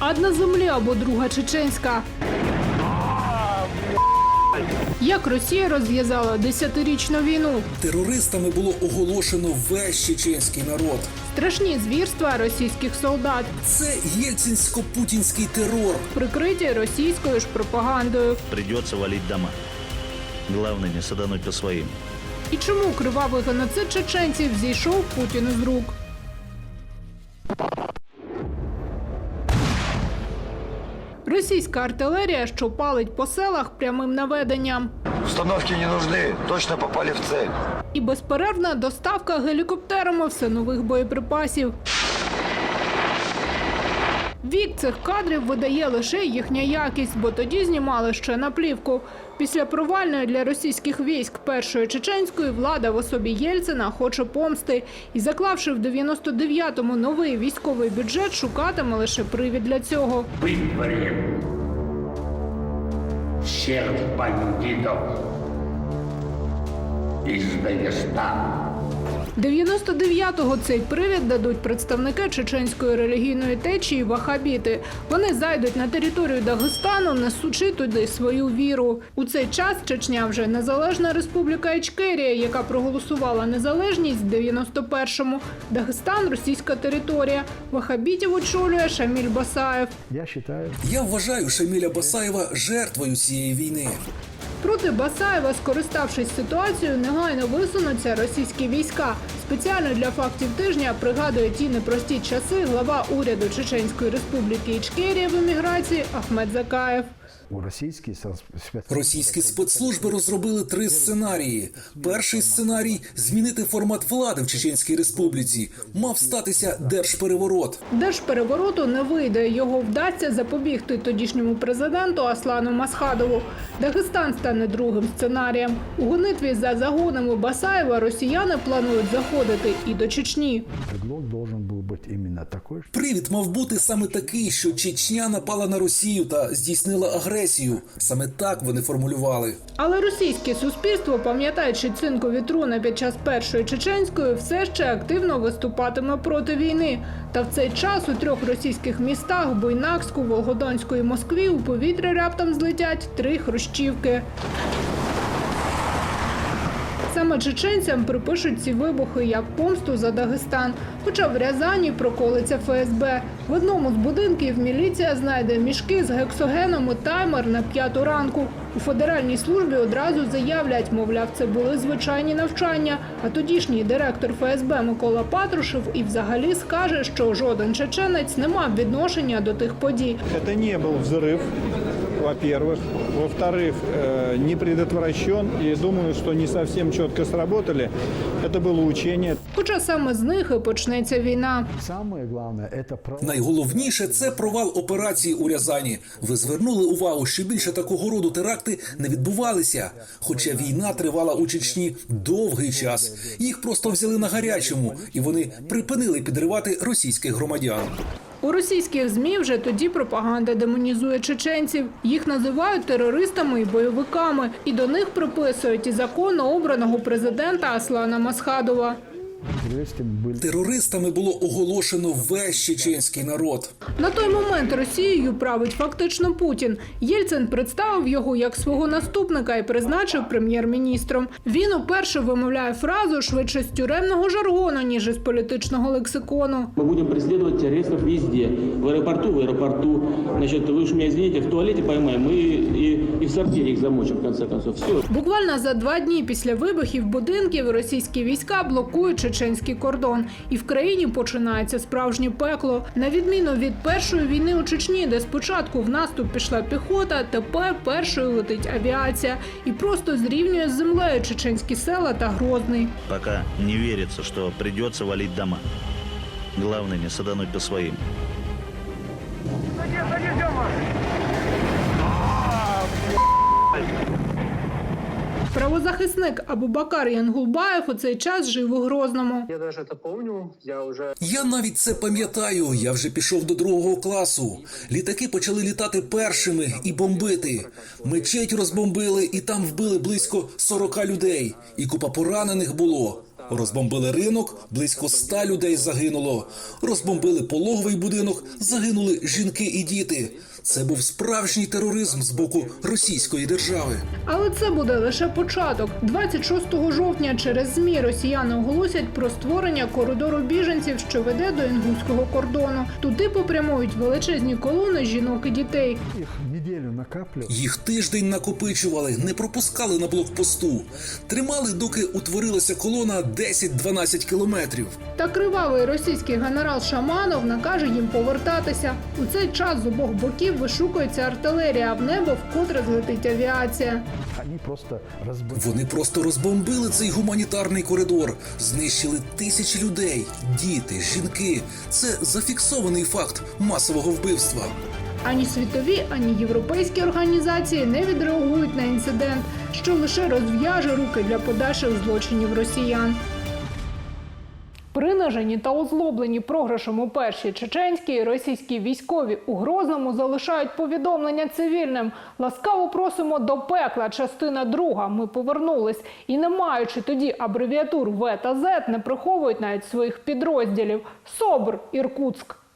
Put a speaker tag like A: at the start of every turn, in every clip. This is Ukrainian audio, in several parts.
A: Одна земля або друга чеченська. Як Росія розв'язала десятирічну війну?
B: Терористами було оголошено весь чеченський народ.
A: Страшні звірства російських солдат,
B: Це єльцинсько-путінський терор.
A: прикриті російською ж пропагандою.
C: Придется валить дома. Главное не садануть по своим.
A: І чому кривавий геноцид чеченців зійшов Путіну з рук? Російська артилерія, що палить по селах прямим наведенням,
D: Установки не нужны, точно попали в цель.
A: і безперервна доставка гелікоптерами все нових боєприпасів. Вік цих кадрів видає лише їхня якість, бо тоді знімали ще на плівку. Після провальної для російських військ першої чеченської влада в особі Єльцина хоче помсти і, заклавши в 99-му новий військовий бюджет, шукатиме лише привід для цього.
E: вытворим всіх бандитів із Дагестана.
A: 99-го цей привід дадуть представники чеченської релігійної течії вахабіти. Вони зайдуть на територію Дагестану, несучи туди свою віру. У цей час Чечня вже незалежна республіка Ічкерія, яка проголосувала незалежність в 91-му. Дагестан російська територія. Вахабітів очолює Шаміль Басаєв.
F: Я считаю,
B: Я вважаю Шаміля Басаєва жертвою цієї війни.
A: Проти Басаєва, скориставшись ситуацією, негайно висунуться російські війська. Спеціально для фактів тижня пригадує ті непрості часи глава уряду Чеченської республіки Ічкерія в еміграції Ахмед Закаєв.
F: У російській со-
B: Російські спецслужби розробили три сценарії. Перший сценарій змінити формат влади в Чеченській республіці. Мав статися держпереворот.
A: Держперевороту не вийде. Його вдасться запобігти тодішньому президенту Аслану Масхадову. Дагестан стане другим сценарієм. У гонитві за загонами Басаєва росіяни планують заходити і до Чечні.
F: предлог должен был быть именно такой, что
B: Привід мав бути саме такий, що Чечня напала на Росію та здійснила агресію. Саме так вони формулювали.
A: Але російське суспільство, пам'ятаючи цинку вітруна під час першої чеченської, все ще активно виступатиме проти війни. Та в цей час у трьох російських містах Буйнакську, Волгодонську і Москві у повітря раптом злетять три хрущівки. Саме чеченцям припишуть ці вибухи як помсту за Дагестан. Хоча в Рязані проколиться ФСБ. В одному з будинків міліція знайде мішки з гексогеном і таймер на п'яту ранку. У федеральній службі одразу заявлять, мовляв, це були звичайні навчання. А тодішній директор ФСБ Микола Патрушев і взагалі скаже, що жоден чеченець не мав відношення до тих подій.
G: Это не был взрыв, во-первых. Во-вторых, э, не предотвращен. И думаю, что не совсем четко сработали. Это было учение.
A: Хоча саме з них і почнеться війна.
F: самое главное это про
B: Найголовніше це провал операції у Рязані. Ви звернули увагу, що більше такого роду теракти не відбувалися. Хоча війна тривала у Чечні довгий час. Їх просто взяли на гарячому, і вони припинили підривати російських громадян.
A: У російських змі вже тоді пропаганда демонізує чеченців. Їх називають терористами і бойовиками, і до них приписують і законно обраного президента Аслана Масхадова.
F: террористами были
B: Терористами було оголошено весь чеченський народ.
A: На той момент Росією править фактично Путін. Єльцин представив його як свого наступника і призначив прем'єр-міністром. Він уперше вимовляє фразу швидше з тюремного жаргону, ніж із політичного лексикону.
H: Мы будем преследовать террористов везде. В аэропорту, в аэропорту. Значит, вы уж меня извините, в туалете поймаем и, и, и в сортире их замочим, в конце концов. Все.
A: Буквально за два дні після вибухів будинків російські війська блокують чеченський кордон, і в країні починається справжнє пекло. На відміну від першої війни у Чечні, де спочатку в наступ пішла піхота, тепер першою летить авіація і просто зрівнює з землею чеченські села та Грозний.
C: Поки не віриться, що придется валити дома. Головне не садануть по своим.
A: Правозахисник Абубакар Янгулбаєв у цей час жив у Грозному.
I: Я навіть помню, я вже
B: Я навіть це пам'ятаю. Я вже пішов до другого класу. Літаки почали літати першими і бомбити. Мечеть розбомбили, і там вбили близько 40 людей. І купа поранених було. Розбомбили ринок, близько ста людей загинуло. Розбомбили пологовий будинок, загинули жінки і діти. Це був справжній тероризм з боку російської держави.
A: Але це буде лише початок. 26 жовтня через ЗМІ росіяни оголосять про створення коридору біженців, що веде до інгуського кордону. Туди попрямують величезні колони жінок і дітей.
F: Неделю накапливали.
B: Їх тиждень накопичували, не пропускали на блокпосту. Тримали, доки утворилася колона 10-12 кілометрів.
A: Та кривавий російський генерал Шаманов накаже їм повертатися. У цей час з обох боків вишукується артилерія, а в небо вкотре злетить авіація.
F: Они просто разбомбили.
B: Вони просто розбомбили цей гуманітарний коридор, знищили тисячі людей, діти, жінки. Це зафіксований факт масового вбивства.
A: Ані світові, ані європейські організації не відреагують на інцидент, що лише розв'яже руки для подальших злочинів росіян. Принижені та озлоблені програшем у першій чеченській російські військові у Грозному залишають повідомлення цивільним. Ласкаво просимо до пекла. Частина друга. Ми повернулись і не маючи тоді абревіатур В та З, не приховують навіть своїх підрозділів. СОБР Іркутськ.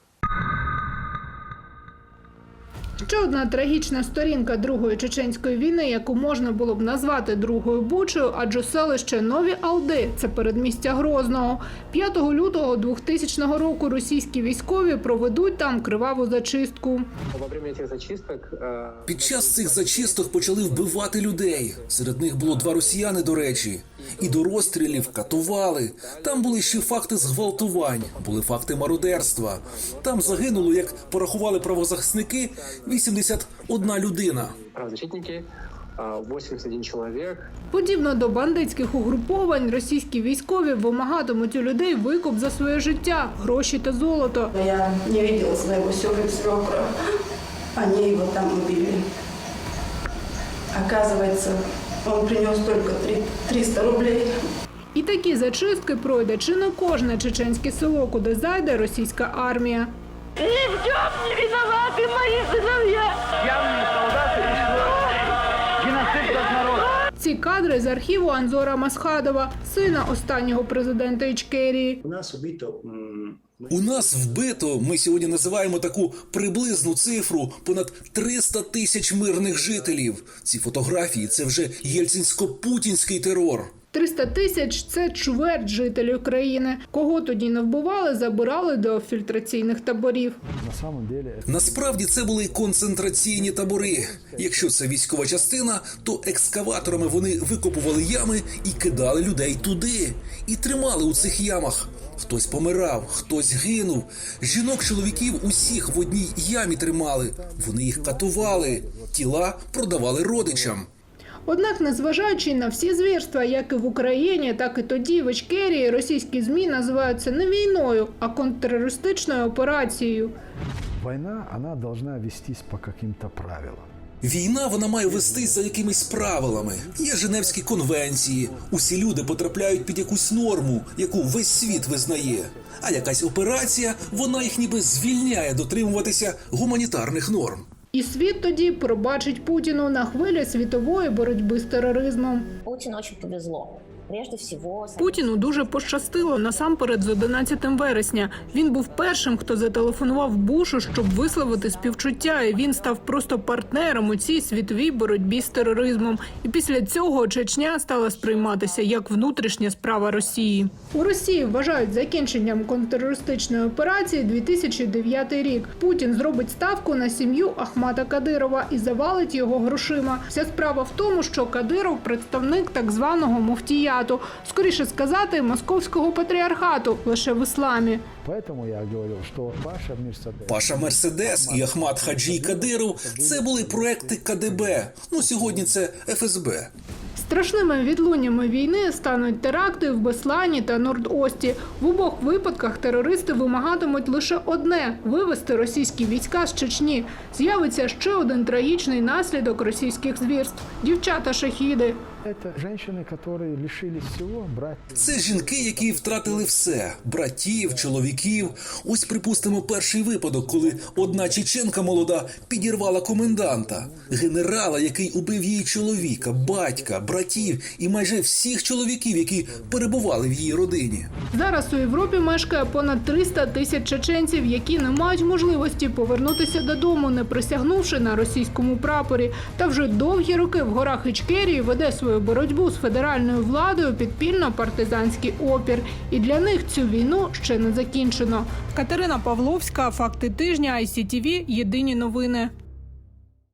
A: Ще одна трагічна сторінка Другої чеченської війни, яку можна було б назвати другою бучею, адже селище Нові Алди це передмістя Грозного. 5 лютого 2000 року російські військові проведуть там криваву зачистку.
I: во время этих зачисток э,
B: Під час цих зачисток почали вбивати людей. Серед них було два росіяни, до речі. І до розстрілів катували. Там були ще факти зґвалтувань, були факти мародерства. Там загинуло, як порахували правозахисники, 81 людина.
I: правозащитники, э, 81 человек.
A: Подібно до бандитських угруповань, російські військові вимагатимуть у людей викуп за своє життя, гроші та золото.
J: Я не видела своего свекра. Они его там убили. Оказывается, он принес только три- 300 рублей.
A: І такі зачистки пройде чи не кожне чеченське село, куди зайде російська армія. Ці кадри з архіву Анзора Масхадова, сина останнього президента Ічкерії.
K: У нас убито
B: У нас вбито, ми сьогодні називаємо таку приблизну цифру понад 300 тисяч мирних жителів. Ці фотографії це вже єльцинсько-путінський терор.
A: 300 тисяч це чверть жителів країни. Кого тоді не вбивали, забирали до фільтраційних таборів.
F: На самом деле это
B: Насправді це були концентраційні табори. Якщо це військова частина, то екскаваторами вони викопували ями і кидали людей туди, і тримали у цих ямах. Хтось помирав, хтось гинув. Жінок, чоловіків усіх в одній ямі тримали. Вони їх катували, тіла продавали родичам.
A: Однак, незважаючи на всі звірства, як і в Україні, так і тоді в Ічкерії, російські змі називають це не війною, а контртерористичною операцією.
F: война, она должна вестись по каким-то правилам.
B: Війна вона має вестись за якимись правилами. Є Женевські конвенції. Усі люди потрапляють під якусь норму, яку весь світ визнає. А якась операція, вона їх ніби звільняє дотримуватися гуманітарних норм.
A: І світ тоді пробачить Путіну на хвилі світової боротьби з тероризмом.
L: Путину очень повезло.
A: Путіну дуже пощастило насамперед з 11 вересня. Він був першим, хто зателефонував Бушу, щоб висловити співчуття. І він став просто партнером у цій світовій боротьбі з тероризмом. І після цього Чечня стала сприйматися як внутрішня справа Росії. У Росії вважають закінченням контртерористичної операції 2009 рік. Путін зробить ставку на сім'ю Ахмата Кадирова і завалить його грошима. Вся справа в тому, що Кадиров представник так званого муфтіяту, скоріше сказати, московського патріархату лише в ісламі.
F: Поэтому я говорил, что Паша Мерседес
B: Паша Мерседес і Ахмат Хаджій Кадиров це були проекти КДБ. Ну сьогодні це ФСБ.
A: Страшними відлуннями війни стануть теракти в Беслані та Норд-Ості. В обох випадках терористи вимагатимуть лише одне вивести російські війська з Чечні. З'явиться ще один трагічний наслідок російських звірств дівчата шахіди.
F: Это женщины, которые лишились всего, брать.
B: Це жінки, які втратили все: братів, чоловіків. Ось, припустимо, перший випадок, коли одна чеченка молода підірвала коменданта, генерала, який убив її чоловіка, батька, братів і майже всіх чоловіків, які перебували в її родині.
A: Зараз у Європі мешкає понад 300 тисяч чеченців, які не мають можливості повернутися додому, не присягнувши на російському прапорі. Та вже довгі роки в горах Ічкерії веде свою боротьбу з федеральною владою підпільно-партизанський опір. І для них цю війну ще не закінчено. Катерина Павловська, факти тижня, ICTV, Єдині новини.